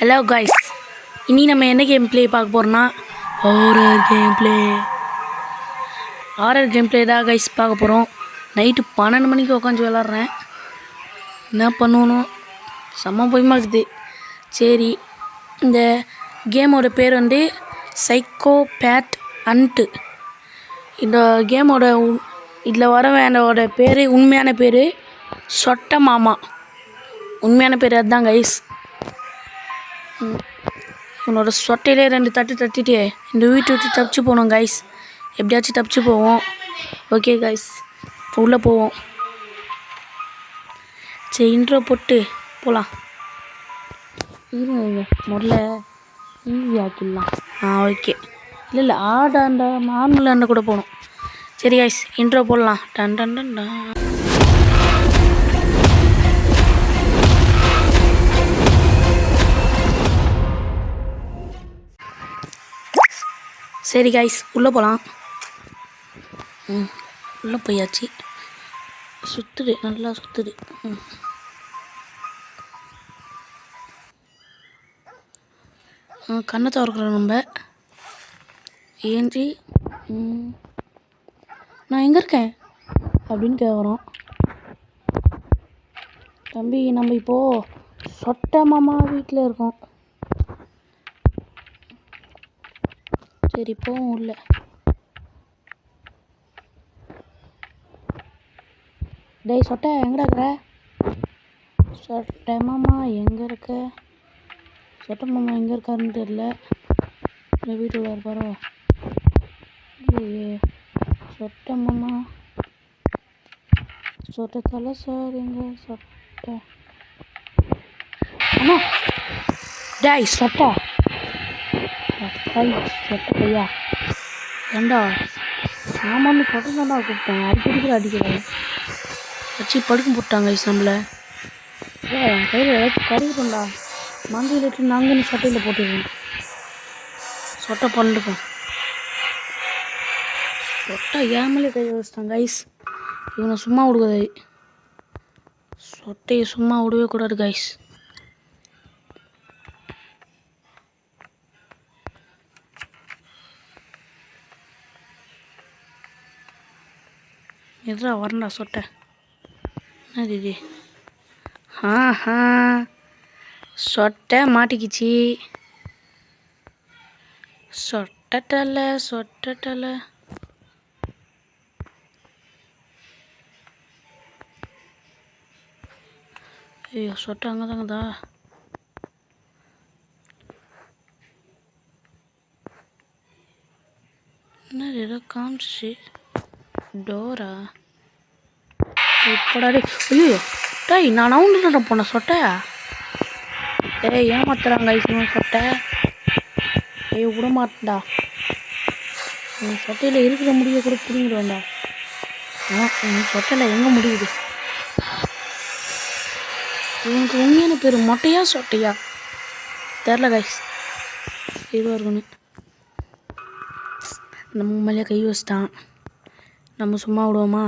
Hello guys இனி நம்ம என்ன கேம் பிளே பார்க்க போகிறோம்னா horror game play horror game play தான் கைஸ் பார்க்க போகிறோம் நைட்டு பன்னெண்டு மணிக்கு உட்காந்து விளாட்றேன். என்ன பண்ணணும்? செம்ம பயமாக இருக்குது. சரி இந்த கேமோட பேர் வந்து சைக்கோ பேட் அன்ட்டு இந்த கேமோட இதில் வரவனோட பேர் உண்மையான பேர் சொட்ட மாமா. உண்மையான பேர் அதுதான் கைஸ் உன்னோட சொட்டையிலே ரெண்டு தட்டு தட்டிட்டு இந்த வீட்டை விட்டு தப்பிச்சு போகணும் கைஸ் எப்படியாச்சும் தப்பிச்சு போவோம். ஓகே கைஸ் உள்ளே போவோம். சரி இன்ட்ரோ போட்டு போகலாம் இருங்க முதல்ல ஈஸி ஆக்கிடலாம். ஆ ஓகே இல்லை இல்லை ஆடாண்ட மாமலாண்ட கூட போகணும். சரி கைஸ் இன்ட்ரோ போடலாம். டன் டன் டன். சரி கைஸ் உள்ளே போகலாம் ம் உள்ளே போயாச்சு. சுற்றுது நல்லா சுற்றுது ம். கண்ணை திறக்கிறோம் நம்ம. ஏஞ்சி நான் எங்கே இருக்கேன்? அப்படின்னு கேட்குறோம் தம்பி நம்ம இப்போது சொட்ட மாமா வீட்டில் இருக்கோம். சரி போவோம் உள்ள டேய் சொட்டை எங்கடா இருக்கிற சொட்டை மாமா எங்கே இருக்க? சொட்டை மாமா எங்கே இருக்காருன்னு தெரியல. வீட்டுக்குள்ள இருப்பாரோ இல்லையே சொட்டை மாமா. சொட்டை தலை சார் எங்க சொட்ட டேய் சொட்டை. ஐய், சொட்ட பையா ஏண்டா? சாமான்னு சொட்ட தாண்டா கூப்பிட்டேன் அடிக்கடிக்கிற அடிக்கிறேன். வச்சு படுக்க போட்டாங்க கைஸ் நம்மளை ஏ என் கையில் ஏதாச்சும் கருவிட்டோம்டா மந்தையில் எடுத்து நாங்கள் சட்டையில் போட்டுருவேன் சொட்டை பண்ணிருக்கோம் சொட்டை ஏமலே கை வச்சிட்டாங்க கைஸ் இவனை சும்மா விடுவது சொட்டையை சும்மா விடவே கூடாது கைஸ் எதுடா வரண்டா சொட்டை? என்ன தீதி ஆஹா. சொட்டை மாட்டிக்கிச்சு. சொட்டட்டல சொட்டட்டல ஐயோ சொட்டை அங்கே தாங்கதா என்ன ஏதோ காமிச்சு டோரா? இப்படா ஐயோ டேய் நான் நவுண்டுடா போனேன் சொட்டை. டேய் ஏமாத்துறாங்க ஐஸ்வன் சொட்டை. ஐயோ விட மாட்டேன்டா என் சொட்டையில் இருக்கிற முடிய கூட பிடிங்கிடுவேன்டா ஆ உன் சொட்டையில் எங்கே முடியுது? இவனுக்கு உண்மையான பேர் மொட்டையா சொட்டையா? தெரில கைஸ் இதுவாக இருக்கணும் நம்ம மேலே கை வச்சிட்டான். நம்ம சும்மா விடுவோமா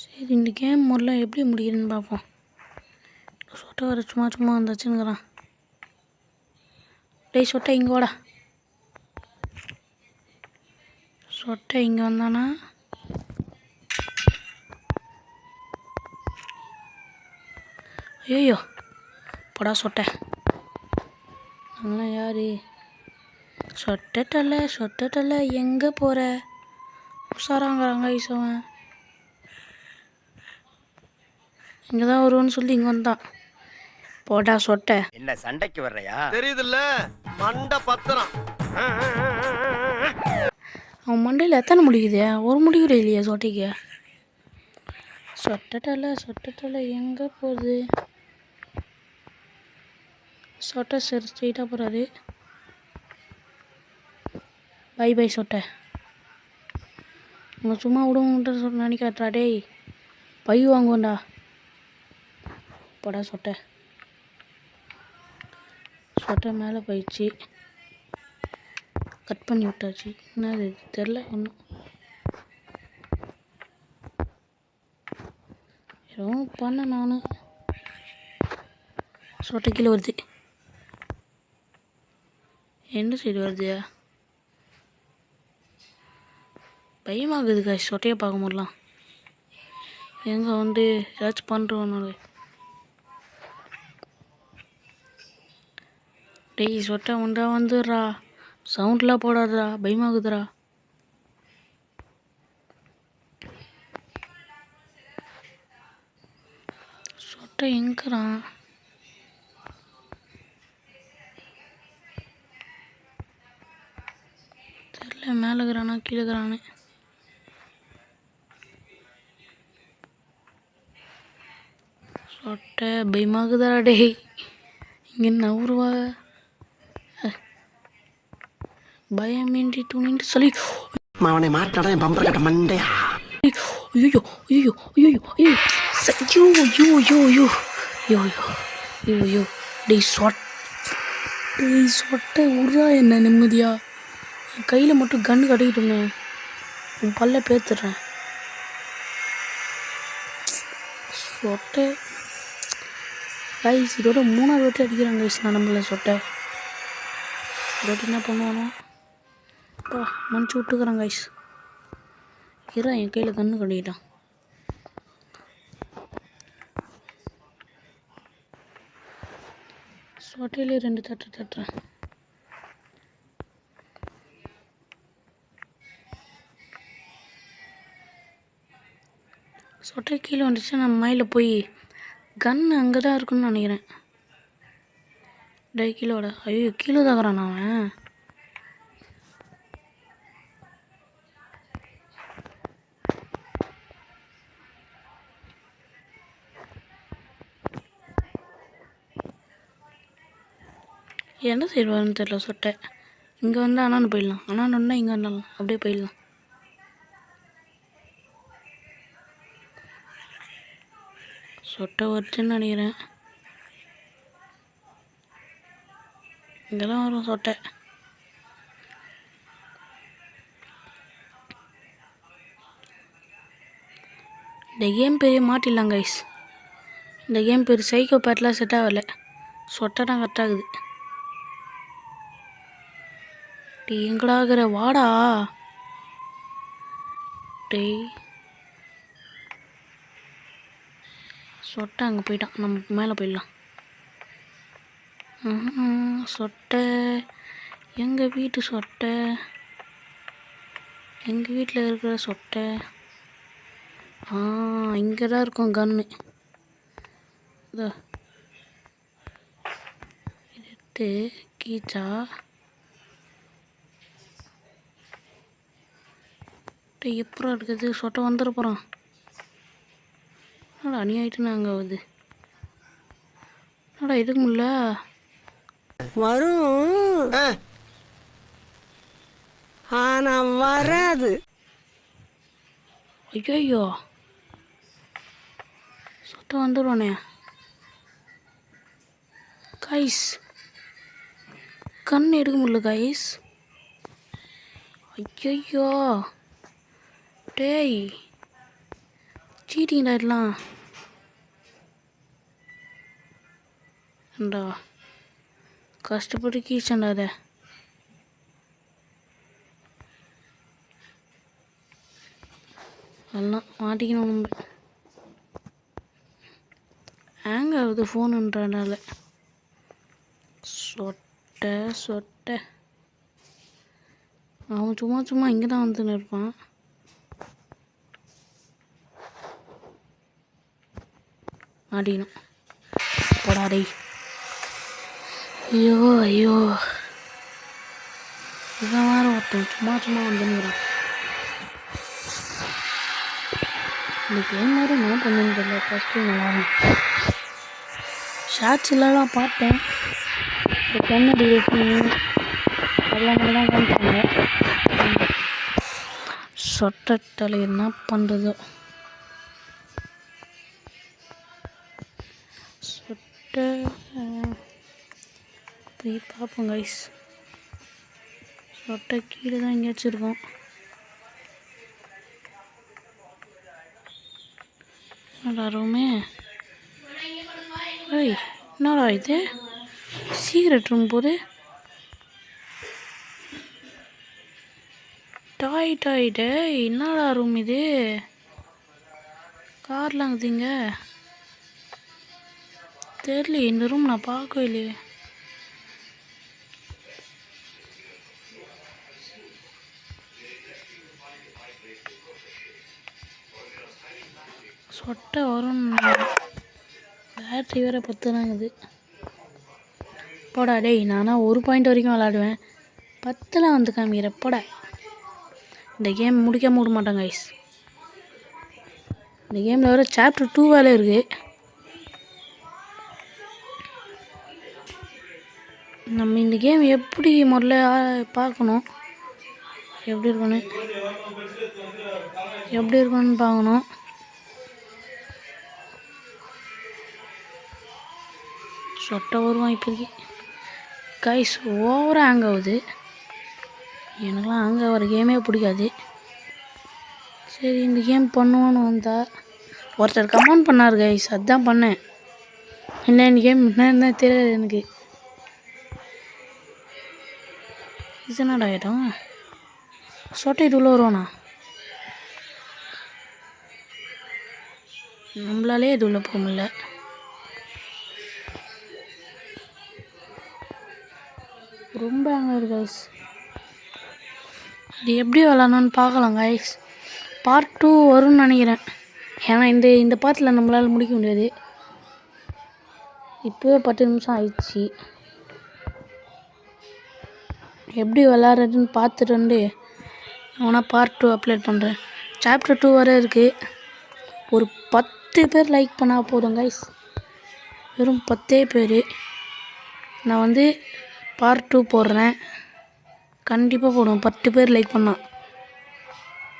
சரி இந்த கேம் முதல்ல எப்படி முடியுதுன்னு பார்ப்போம். சொட்டை வர சும்மா சும்மா வந்துச்சுங்கிறான். டேய் சொட்டை இங்கே வாடா. சொட்டை இங்கே வந்தானா? ஐயோ போடா சொட்டை. நாங்களாம் யாரு? சொட்டட்டல சொட்டட்டல எங்கே போகிற உஷாராங்கிறாங்க ஐசவன் இங்கே தான் வருவோன்னு சொல்லி இங்கே வந்தான். போடா சொட்டை. என்ன சண்டைக்கு வர்றையா? தெரியுதுல்ல? மண்ட பத்திரம். அவன் மண்டையில் எத்தனை முடிக்குது ஒரு முடி கூட இல்லையா சொட்டைக்கு. சொட்டட்டல சொட்டட்டல எங்கே போகுது? சொட்டை சரி ஸ்ட்ரெயிட்டாக போகிறாரு பை பை சொட்டை. உங்களை சும்மா விடுவோன்ட்டு சொல்ல நினைக்காட்டா டேய். பை வாங்குவேன்டா போடா சொட்டை. சொட்டை மேலே போயிடுச்சு. கட் பண்ணி விட்டாச்சு. என்னது அது தெரில ஒன்றும். எதுவும் பண்ணேன் நான். சொட்டை கீழே வருது. எந்த சைடு வருதுயா பயமாகுது காய் சொட்டையை பார்க்க முடியலாம் எங்கே வந்து ஏதாச்சும் பண்ணுறோன்னு டேய் சொட்டை உண்டா வந்துடுறா. சவுண்ட்லாம் போடாதடா பயமாகுதுடா. சொட்டை எங்கறான் தெரியல மேலே இருக்கிறானா கீழே இருக்கிறானு சொட்டை பயமாகுதாடா டேய். இங்கே நவுருவா பயமின்றி துணின்று சொல்லி அவனை மாட்டாடா என் பம்பர கட்ட மண்டையா ஐயோ ஐயோ ஐயோ ஐயோ ஐயோ ஐயோ ஐயோ ஐயோ ஐயோ ஐயோ ஐயோ டேய் சொட் டேய் சொட்டை உருவா என்ன நிம்மதியா என் கையில் மட்டும் கன்று கட்டிக்கிட்டுமே உன் பல்ல பேத்துடுறேன் சொட்டை கைஸ் இதோட மூணாவது வாட்டி அடிக்கிறாங்க கைஸ் நான் நம்மள சொட்டை இதோட என்ன பண்ணுவானோ அப்பா மன்னிச்சு விட்டுக்கிறேன் கைஸ் இரா என் கையில் கண்ணு கட்டிட்டான் சொட்டையிலே ரெண்டு தட்டு தட்டுறேன். சொட்டை கீழே வந்துச்சு நான் மயில போய் கன் அங்கே தான் இருக்குன்னு நினைக்கிறேன். டே கீழோட ஐயோ கீழே தாக்குறான் அவன்? என்ன செய்வான்னு தெரியல சொட்டை. இங்கே வந்து அண்ணான்னு போயிடலாம். அண்ணான்னு இங்கே வந்தாலும் அப்படியே போயிடலாம். சொட்டை வருதுன்னு நினைக்கிறேன். இங்கே தான் வரும் சொட்டை. இந்த கேம் பெரிய மாட்டிடலாம் கைஸ் இந்த கேம் பெரிய சைக்கோ பேட்லாம் செட் ஆகலை. சொட்டை தான் கரெக்டாகுது டே எங்கடாகிற இருக்கிற? வாடா. டேய். சொட்டை அங்கே போயிட்டான். நம்ம மேலே போயிடலாம். சொட்டை. எங்கள் வீட்டு சொட்டை? எங்கள் வீட்டில் இருக்கிற சொட்டை? ஆ இங்கே தான் இருக்கும் கன்று இதோ எடுத்து கீச்சா. டேய் எப்பறம் இருக்குது? சொட்டை வந்துட போகிறான் என்னடா அநியாயிட்டு நாங்கள் ஆகுது என்னடா எடுக்க முடியல வரும் ஆனா வராது. ஐயோ சொட்டை வந்துடுவானே கைஸ் கண் எடுக்க முடியல கைஸ் ஐயோ டேய் சீட்டிங் ஆயிடலாம். ஏண்டா கஷ்டப்பட்டு கீச்சண்டா அதை அதெல்லாம் மாட்டிக்கணும் நம்ம. ஹேங் ஆகுது ஃபோனுன்றனால சொட்டை சொட்டை. அவன் சும்மா சும்மா இங்கே தான் வந்துன்னு இருப்பான். மாட்டிக்கணும் போடா டேய் ஐயோ ஐயோ. இவன் வேறு ஒருத்தன் சும்மா சும்மா வந்துன்னு இந்த கேம் மாதிரி நான் பண்ணுன்னு தெரியல. ஃபஸ்ட்டு நல்லாவும் ஷார்ட்ஸ் இல்லைலாம் பார்த்தேன். இந்த கண்ணு டியூரேஷன் அதெல்லாம் மட்டும் தான் காமிச்சாங்க. சொட்டத்தால் என்ன பண்ணுறதோ சொட்டை போய் பார்ப்போம் கைஸ் சொட்டை கீழே தான் எங்கேயாச்சும் இருக்கும். என்னடா ஐய் என்னடா இது? சீக்ரெட் ரூம் போது. டாய் டாய் டேய் என்னடா ரூம் இது? கார்லாம் இருக்குதுங்க தெரியலையே இந்த ரூம் நான் பார்க்கவே இல்லையே சொட்டை வரும் பேட்ரி வேற பத்துனாங்குது. போடா டேய் நானா ஒரு பாயிண்ட் வரைக்கும் விளாடுவேன் பத்தில் வந்து காமிக்கிற போடா. இந்த கேம் முடிக்காம விட மாட்டாங்க ஐஸ் இந்த கேமில் வேறு சாப்டர் டூ வேலை இருக்குது நம்ம இந்த கேம் எப்படி முதல்ல பார்க்கணும்? எப்படி இருக்கணும் எப்படி இருக்கணும்னு பார்க்கணும். சொட்டை வருவான் இப்போதைக்கு. கைஸ் ஓவராக ஹேங் ஆகுது. எனக்குலாம் ஹேங் ஆகிற கேமே பிடிக்காது. சரி இந்த கேம் பண்ணுவோன்னு வந்தா ஒருத்தர் கமெண்ட் பண்ணார் கைஸ் அதான் பண்ணேன். என்ன இந்த கேம் என்ன தெரியாது எனக்கு. இது என்னடா ஆகிடும் சொட்டைட்டு உள்ள வருவானா? நம்மளாலே இது உள்ள போக முடியல. ரொம்ப அங்கே கைஸ் அது எப்படி விளாட்ணுன்னு பார்க்கலாம் கைஸ் பார்ட் டூ வரும்னு நினைக்கிறேன். ஏன்னா இந்த இந்த பார்ட்டில் நம்மளால் முடிக்க முடியாது. இப்போவே பத்து நிமிஷம் ஆயிடுச்சு. எப்படி விளாட்றதுன்னு பார்த்துட்டு வந்து அவனா பார்ட் டூ அப்லோட் பண்ணுறேன் சாப்டர் டூ வரை இருக்குது ஒரு பத்து பேர் லைக் பண்ணால் போதும் கைஸ் வெறும் பத்தே பேர். நான் வந்து பார்ட் டூ போடுறேன். கண்டிப்பாக போடுவேன். பத்து பேர் லைக் பண்ணால்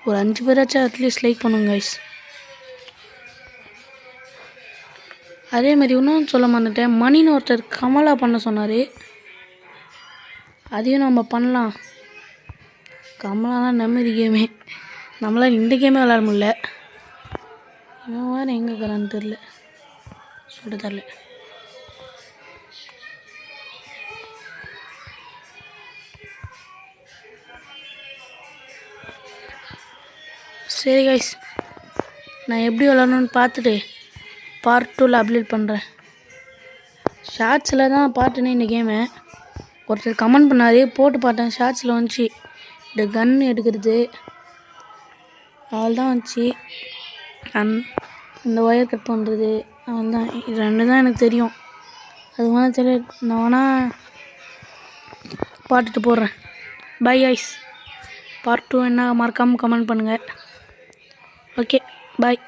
ஒரு அஞ்சு பேராச்சும் அட்லீஸ்ட் லைக் பண்ணுங்க கைஸ் அதே மாதிரி இன்னும் சொல்ல மாட்டேன் மணின்னு ஒருத்தர் கமலா பண்ண சொன்னார். அதையும் நம்ம பண்ணலாம். கமலாலாம் நம்பி கேமே. நம்மளால் இந்த கேமே விளாட முடியல. இவன் வேறு எங்கே இருக்கிறான்னு தெரில சொல்ல தரல. சரி கைஸ் நான் எப்படி விளாடணும்னு பார்த்துட்டு பார்ட் டூவில் அப்டேட் பண்ணுறேன் ஷார்ட்ஸில் தான் பார்ட்டுனே இந்த கேமை ஒருத்தர் கமெண்ட் பண்ணார் போட்டு பார்த்தேன் ஷார்ட்ஸில் வந்துச்சு. இந்த கன் எடுக்கிறது. அவள் தான் வந்துச்சு. அந் இந்த ஒயர் கட் பண்ணுறது அவள் தான் இது ரெண்டு தான் எனக்கு தெரியும். அது மாதிரி தெரியாது நான் வேணா பார்த்துட்டு போடுறேன் பை ஐஸ் பார்ட் டூ என்ன மறக்காமல் கமெண்ட் பண்ணுங்கள் ஓகே பாய்